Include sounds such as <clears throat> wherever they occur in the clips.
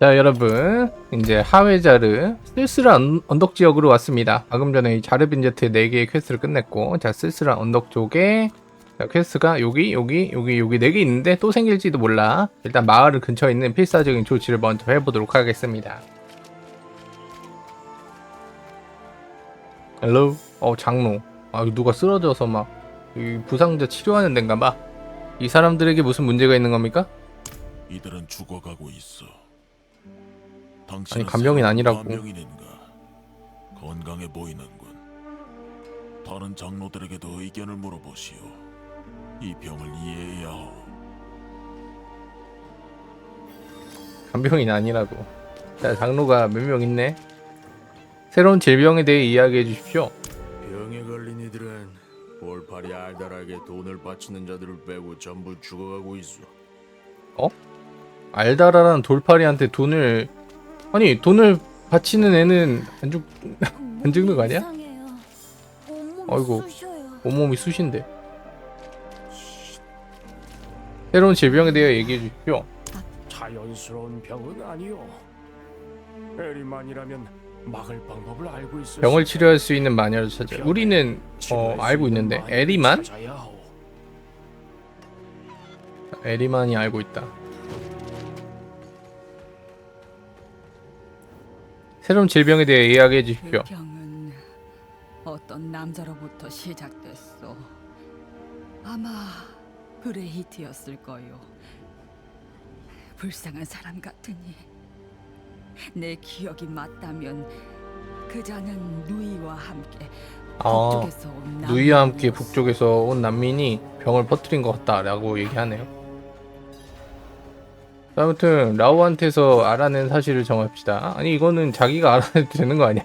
자 여러분. 이제 하회자르 쓸쓸한 언덕 지역으로 왔습니다. 방금 전에 이 자르빈제트 4개의 퀘스트를 끝냈고 자 쓸쓸한 언덕 쪽에 자, 퀘스트가 여기 여기 여기 여기 4개 있는데 또 생길지도 몰라. 일단 마을 근처에 있는 필사적인 조치를 먼저 해보도록 하겠습니다. 헬로 어 장로 아 누가 쓰러져서 막이 부상자 치료하는 데인가 봐이 사람들에게 무슨 문제가 있는 겁니까? 이들은 죽어가고 있어. 아니, 당신은 간병인 아니라고. 간병인인가? 건강해 보이는군. 다른 장로들에게도 의견을 물어보시오. 이 병을 이해해야 하오. 간병인 아니라고. 자, 장로가 몇 명 있네. 새로운 질병에 대해 이야기해 주십시오. 병에 걸린 이들은 볼팔이 알달하게 돈을 바치는 자들을 빼고 전부 죽어가고 있어. 알다라라는 돌파리한테 돈을 아니 돈을 바치는 애는 안 죽, <laughs> 안 죽는 거 아니야? 아이고. 온몸이 쑤신데. 새로운 질병에 대해 얘기해 주십시오. 자연스러운 병은 아니오. 에리만이라면 막을 방법을 알고 있어. 병을 치료할 수 있는 마녀를 찾아. 우리는 어 알고 있는데 에리만? 에리만이 알고 있다. 새로운 질병에 대해 이야기해 주십시오. 그 병은 어떤 남자로부터 시작됐어. 아마 브레히트였을 거요. 불쌍한 사람 같으니 내 기억이 맞다면 그 자는 누이와 함께 아, 북쪽에서 온 누이와 함께. 북쪽에서 온 난민이 병을 퍼뜨린 것 같다라고 얘기하네요. 아무튼 라오한테서 알아낸 사실을 정합시다. 아니 이거는 자기가 알아내도 되는 거 아니야?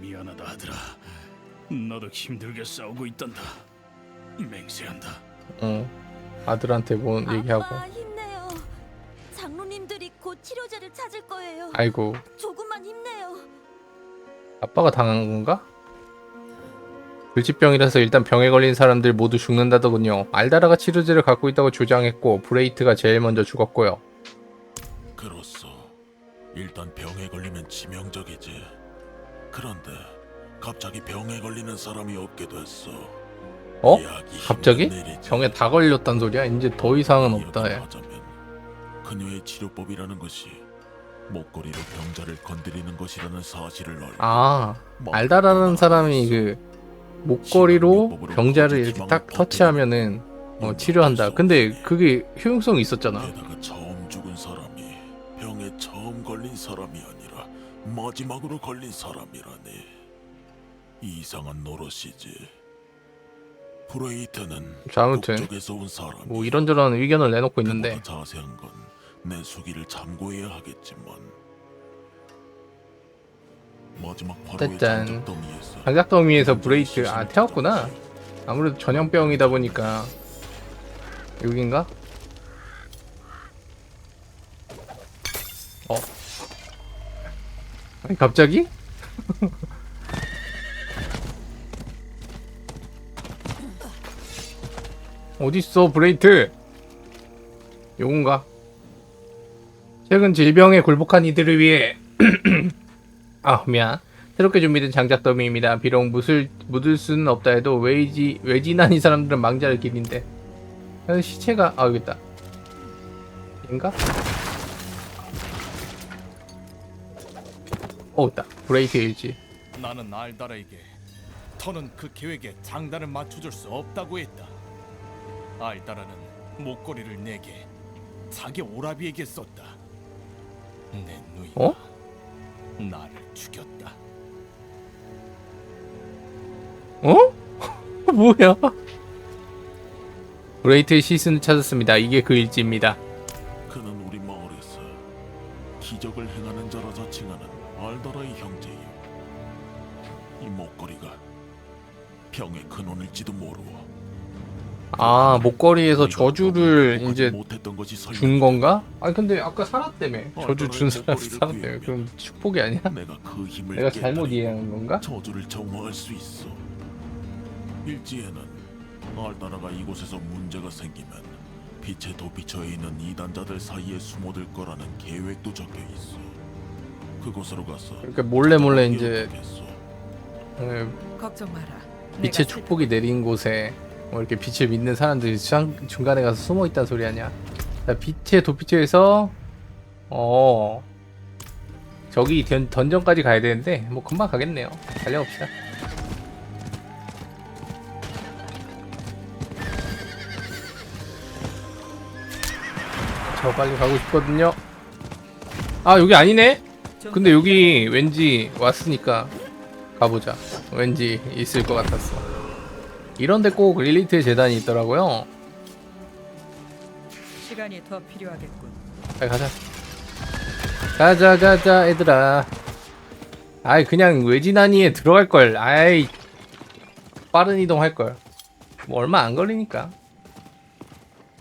미안하다 아들아 너도 힘들게 싸우고 있단다 맹세한다 응. 아들한테 뭔 얘기하고. 아빠 힘내요. 장로님들이 곧 치료제를 찾을 거예요. 아이고 조금만 힘내요. 아빠가 당한 건가? 불치병이라서 일단 병에 걸린 사람들 모두 죽는다더군요. 알다라가 치료제를 갖고 있다고 주장했고 브레이트가 제일 먼저 죽었고요. 그렇소. 일단 병에 걸리면 치명적이지. 그런데 갑자기 병에 걸리는 사람이 없게 됐어. 어? 갑자기? 병에 다 걸렸단 소리야? 이제 더 이상은 없다. 하자면 그녀의 치료법이라는 것이 목걸이로 병자를 건드리는 것이라는 사실을 알고 아 알다라는 사람이 그 목걸이로 병자를 이렇게 딱 터치하면은 어, 치료한다. 근데 그게 효용성이 있었잖아. 게다가 처음 죽은 사람이 병에 처음 걸린 사람이 아니라 마지막으로 걸린 사람이라니 이상한 노릇이지. 브레이트는 자, 아무튼 북쪽에서 온 사람이 뭐 이런저런 의견을 내놓고 있는데 자세한 건 내 수기를 참고해야 하겠지만 짜잔. 장작더미에서 브레이트 아 태웠구나. 아무래도 전염병이다 보니까 여긴가? 어? 아니 갑자기? <laughs> 어딨어 브레이트? 요건가? 최근 질병에 굴복한 이들을 위해 <clears throat> 아 미안 새롭게 준비된 장작 더미입니다. 비록 묻을, 묻을 수는 없다 해도 외지, 외진한 이 사람들은 망자를 기린대. 아, 시체가 아 여기 있다. 인가? 어 있다. 브레이크 일지. 나는 알다라에게 터는 그 계획에 장단을 맞춰줄 수 없다고 했다. 알다라는 목걸이를 내게 자기 오라비에게 썼다. 내 누이가 어? 나를 죽였다. 어? <laughs> 뭐야? 브레이트의 시신을 찾았습니다. 이게 그 일지입니다. 그는 우리 마을에서 기적을 행하는 자라 자칭하는 알다라의 형제요. 이 목걸이가 병의 근원일지도 모르오. 아 목걸이에서 저주를 극복하지 이제 준. 건가? 아 근데 아까 살았다며. 어, 저주 준 사람 살았다며. 그럼 축복이 아니야? 내가 그 힘을 내가 잘못 이해한 건가? 저주를 정화할 수 있어. 일지에는 알다라가 이곳에서 문제가 생기면 빛의 도피처에 있는 이단자들 사이에 숨어들 거라는 계획도 적혀 있어. 그곳으로 가서 이렇게 몰래 몰래 이제? 어, 걱정 마라. 빛의 축복이 내린 곳에 뭐 이렇게 빛을 믿는 사람들이 중- 중간에 가서 숨어 있다는 소리 아니야. 자, 빛의 도피처에서 어 저기 던, 던전까지 가야 되는데 뭐 금방 가겠네요. 달려봅시다. 저 빨리 가고 싶거든요. 아 여기 아니네? 근데 여기 왠지 왔으니까 가보자. 왠지 있을 것 같았어. 이런데 꼭 릴리트의 재단이 있더라고요. 시간이 더 필요하겠군. 빨리 가자. 가자 가자 얘들아. 아이 그냥 외진하니에 들어갈 걸. 아이 빠른 이동할 걸. 뭐 얼마 안 걸리니까.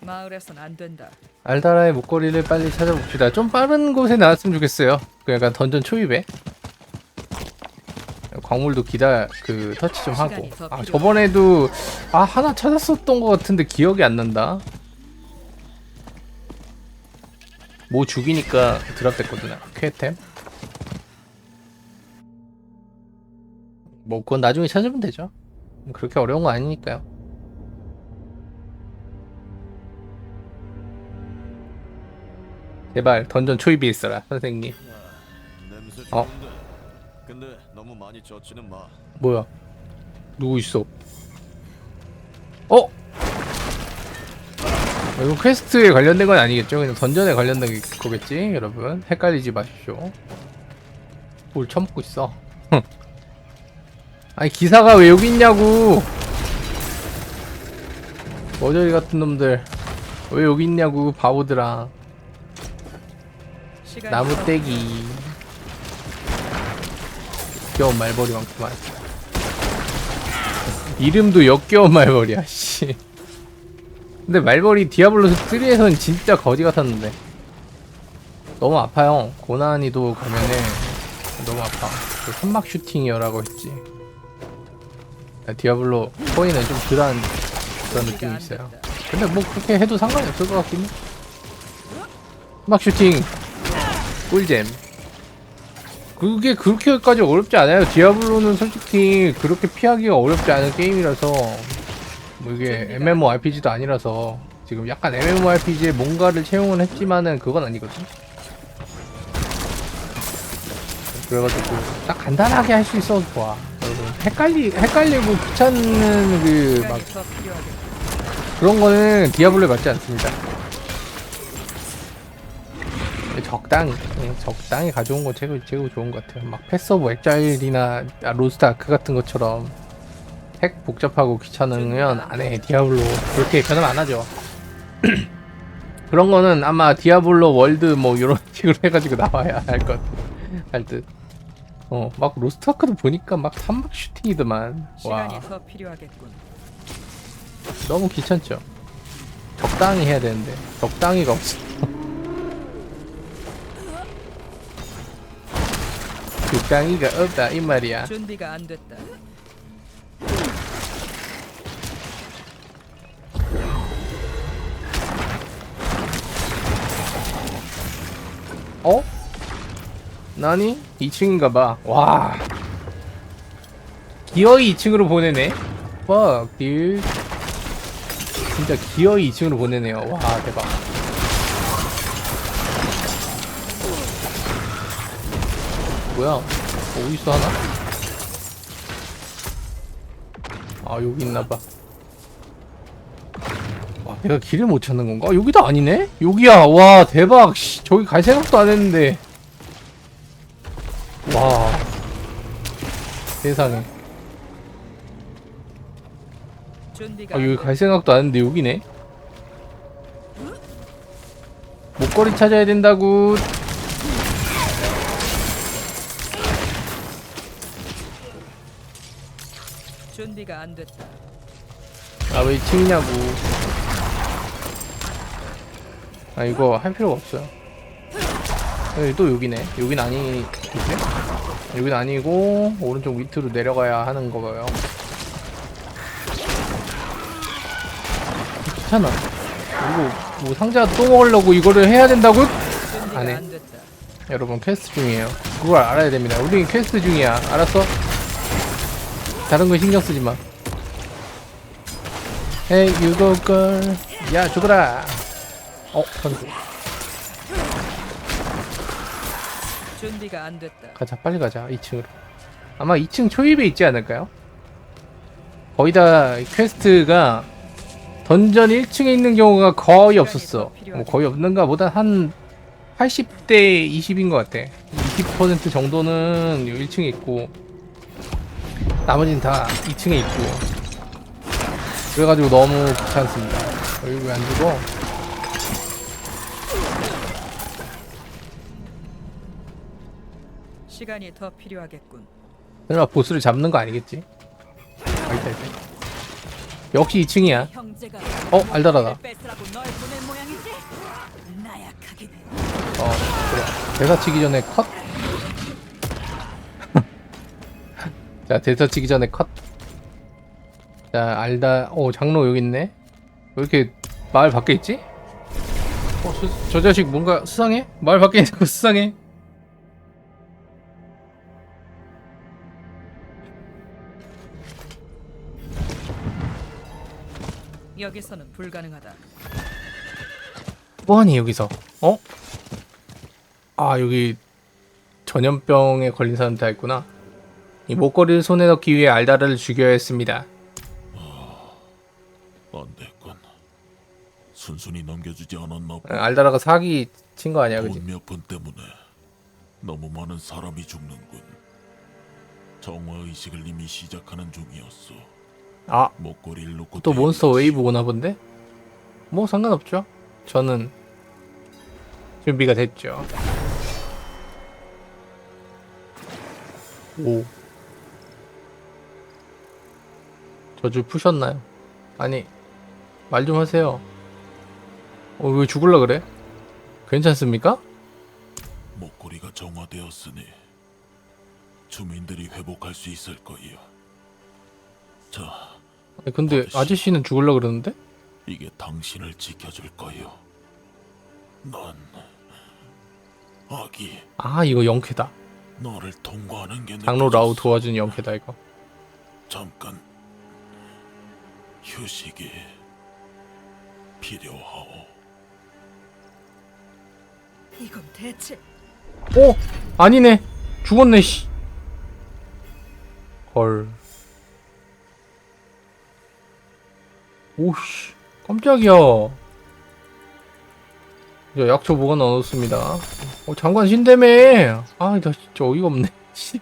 마을에선 안 된다. 알다라의 목걸이를 빨리 찾아봅시다. 좀 빠른 곳에 나왔으면 좋겠어요. 그 약간 던전 초입에. 광물도 기다 그 터치 좀 하고. 아. 저번에도 아 하나 찾았었던 것 같은데 기억이 안 난다. 뭐 죽이니까 드랍됐거든. 쾌템. 뭐 그건 나중에 찾으면 되죠. 그렇게 어려운 거 아니니까요. 제발 던전 초입에 있어라 선생님. 어? 근데 너무 많이 젖지는 마. 뭐야? 누구 있어? 어? 이거 퀘스트에 관련된 건 아니겠죠? 그냥 던전에 관련된 게 거겠지, 여러분? 헷갈리지 마십시오. 뭘 처먹고 있어? 아니 기사가 왜 여기 있냐고! 머저리 같은 놈들 왜 여기 있냐고 바보들아 나무 더 떼기 귀여운 말벌이 많구만. 이름도 역겨운 말벌이야 씨. 근데 말벌이 디아블로 3에선 진짜 거지 같았는데. 너무 아파요. 고난이도 가면은 너무 아파. 그 선막 슈팅이어라고 했지. 야, 디아블로 4에는 좀 덜한 그런 느낌이 안 있어요. 근데 뭐 그렇게 해도 상관이 없을 것 같긴 해. 선막 슈팅 꿀잼 그게 그렇게까지 어렵지 않아요. 디아블로는 솔직히 그렇게 피하기가 어렵지 않은 게임이라서. 뭐 이게 MMORPG도 아니라서 지금 약간 MMORPG에 뭔가를 채용은 했지만은 그건 아니거든 그래가지고 딱 간단하게 할 수 있어서 좋아. 여러분 헷갈리, 헷갈리고 귀찮은 그 막. 그런 거는 디아블로에 맞지 않습니다. 적당히, 예, 적당히 가져온 건 최고, 최고 좋은 것 같아요. 막 패서브 엑자일이나 아, 로스트 아크 같은 것처럼 핵 복잡하고 귀찮으면 안 해. 디아블로. 그렇게 변하면 안 하죠. <clears throat> 그런 거는 아마 디아블로 월드 뭐 이런 <laughs> 식으로 해가지고 나와야 할 것, 할 듯. 어, 막 로스트 아크도 보니까 막 삼박 슈팅이더만. 와. 시간이 더 필요하겠군. 너무 귀찮죠. 적당히 해야 되는데 적당히가 없어. 적당히가 없다 이 말이야. 준비가 안 됐다. 어? 나니? 2층인가 봐. 와. 기어이 2층으로 보내네. Fuck, dude. 진짜 기어이 2층으로 보내네요. 와, 대박. 뭐야? 어디 있어 하나? 아 여기 있나봐. 와 내가 길을 못 찾는 건가? 여기도 아니네? 여기야. 와 대박. 씨, 저기 갈 생각도 안 했는데. 와 세상에. 아안 여기. 갈 생각도 안 했는데 여기네. 목걸이 찾아야 된다고. 준비가 안 됐다. 아왜 2층이냐고 아 이거 할 필요가 없어요 여기 또 여기네 여긴 아니 그치? 여긴 아니고 오른쪽 밑으로 내려가야 하는 거고요 귀찮아 이거 뭐 상자 또 먹으려고 이거를 해야 된다고? 준비가 안 해. 안 됐다. 여러분 퀘스트 중이에요. 그걸 알아야 됩니다. 우리 퀘스트 중이야. 알았어? 다른 거 신경 쓰지 마. Hey, you go girl. 야, 죽어라. 어, 선수. 준비가 안 됐다. 가자, 빨리 가자. 2층으로. 아마 2층 초입에 있지 않을까요? 거의 다 퀘스트가 던전 1층에 있는 경우가 거의 없었어. 뭐 거의 없는가 보다 한 80대 20인 것 같아. 20% 정도는 1층에 있고 나머지는 다 2층에 있고 그래가지고 너무 귀찮습니다. 여기 왜안 죽어? 시간이 더 필요하겠군. 설마 보스를 잡는 거 아니겠지? 아, 있다, 있다. 역시 2층이야. 형제가 어, 알다라다. 뺏으라고 널 보낸 모양이지? 나약하긴 어, 그래. 대사 치기 전에 컷. 자, 대사 치기 전에 컷. 자, 알다. 오, 장로 여기 있네. 왜 이렇게 마을 밖에 있지? 어, 수- 저 자식 뭔가 수상해? 마을 밖에 있는 거 수상해? 여기서는 불가능하다. 뭐하니 여기서? 어? 아 여기 전염병에 걸린 사람 다 있구나. 이 목걸이를 손에 넣기 위해 알다라를 죽여야 했습니다. 안 됐군. 순순히 넘겨주지 않았나 어, 봐. 알다라가 사기 친 거 아니야, 그지? 돈몇푼 때문에 너무 많은 사람이 죽는군. 정화 의식을 이미 시작하는 중이었어. 아, 목걸이를 놓고 또 몬스터. 웨이브 오나 본데? 뭐 상관없죠. 저는 준비가 됐죠. 오. 저주 푸셨나요? 아니, 말 좀 하세요. 어, 왜 죽을라 그래? 괜찮습니까? 목걸이가 정화되었으니 주민들이 회복할 수 있을 거예요. 자, 아니, 근데 아저씨는 죽을라 그러는데? 이게 당신을 지켜줄 거예요. 넌 아기 아, 이거 영캐다. 너를 통과하는 게 장로 라우. 도와준 영캐다, 이거. 잠깐 휴식이 필요하오. 이건 대체 오! 아니네. 죽었네, 씨. 헐. 오씨. 깜짝이야. 야, 약초 뭐가 넣었습니다. 어, 장관 신대매. 아, 나 진짜 어이가 없네. 씨.